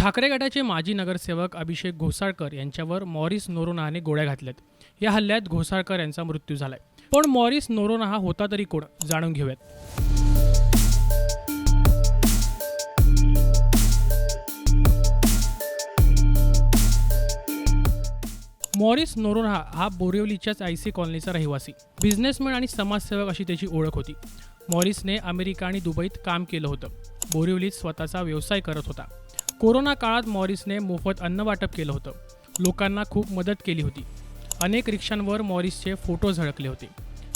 ठाकरे गटाचे माजी नगरसेवक अभिषेक घोसाळकर यांच्यावर मॉरिस नोरोनाने गोळ्या घातल्यात. या हल्ल्यात घोसाळकर यांचा मृत्यू झालाय. पण मॉरिस नोरोना हा होता तरी कोण? जाणून घेऊयात. मॉरिस नोरोना हा बोरिवलीच्याच आयसी कॉलनीचा रहिवासी. बिझनेसमॅन आणि समाजसेवक अशी त्याची ओळख होती. मॉरिसने अमेरिका आणि दुबईत काम केलं होतं. बोरिवलीत स्वतःचा व्यवसाय करत होता. कोरोना काळात मॉरिसने मोफत अन्न वाटप केलं होतं. लोकांना खूप मदत केली होती. अनेक रिक्षांवर मॉरिसचे फोटो झळकले होते.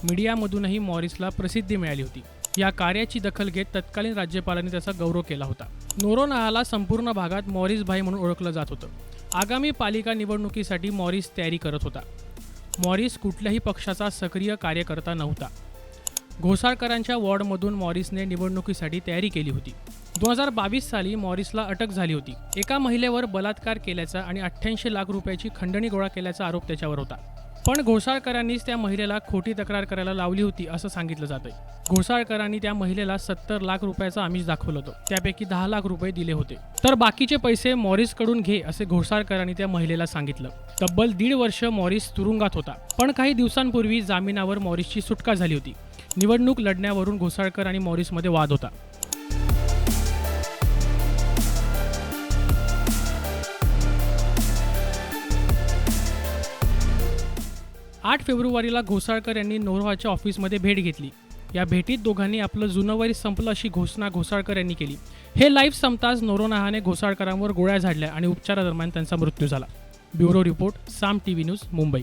मीडियामधूनही मॉरिसला प्रसिद्धी मिळाली होती. या कार्याची दखल घेत तत्कालीन राज्यपालांनी त्याचा गौरव केला होता. नोरोनाहाला संपूर्ण भागात मॉरिस भाई म्हणून ओळखलं जात होतं. आगामी पालिका निवडणुकीसाठी मॉरिस तयारी करत होता. मॉरिस कुठल्याही पक्षाचा सक्रिय कार्यकर्ता नव्हता. घोसाळकरांच्या वॉर्डमधून मॉरिसने निवडणुकीसाठी तयारी केली होती. दोन हजार बावीस साली मॉरिसला अटक झाली होती. एका महिलेवर बलात्कार केल्याचा आणि अठ्ठ्याऐंशी लाख रुपयाची खंडणी गोळा केल्याचा आरोप त्याच्यावर होता. पण घोसाळकरांनीच त्या महिलेला खोटी तक्रार करायला लावली होती असं सांगितलं जातंय. घोसाळकरांनी त्या महिलेला सत्तर लाख रुपयाचं आमिष दाखवलं होतं. त्यापैकी दहा लाख रुपये दिले होते. तर बाकीचे पैसे मॉरिसकडून घे असे घोसाळकरांनी त्या महिलेला सांगितलं. तब्बल दीड वर्ष मॉरिस तुरुंगात होता. पण काही दिवसांपूर्वी जामिनावर मॉरिसची सुटका झाली होती. निवडणूक लढण्यावरून घोसाळकर आणि मॉरिसमध्ये वाद होता. आठ फेब्रुवारीला घोसाळकर यांनी नोरोहाच्या ऑफिसमध्ये भेट घेतली. या भेटीत दोघांनी आपलं जुनं वरी संपलं अशी घोषणा घोसाळकर यांनी केली. हे लाईव्ह संपताच नोरोनाहाने घोसाळकरांवर गोळ्या झाडल्या आणि उपचारादरम्यान त्यांचा मृत्यू झाला. Bureau report Saam T V news Mumbai.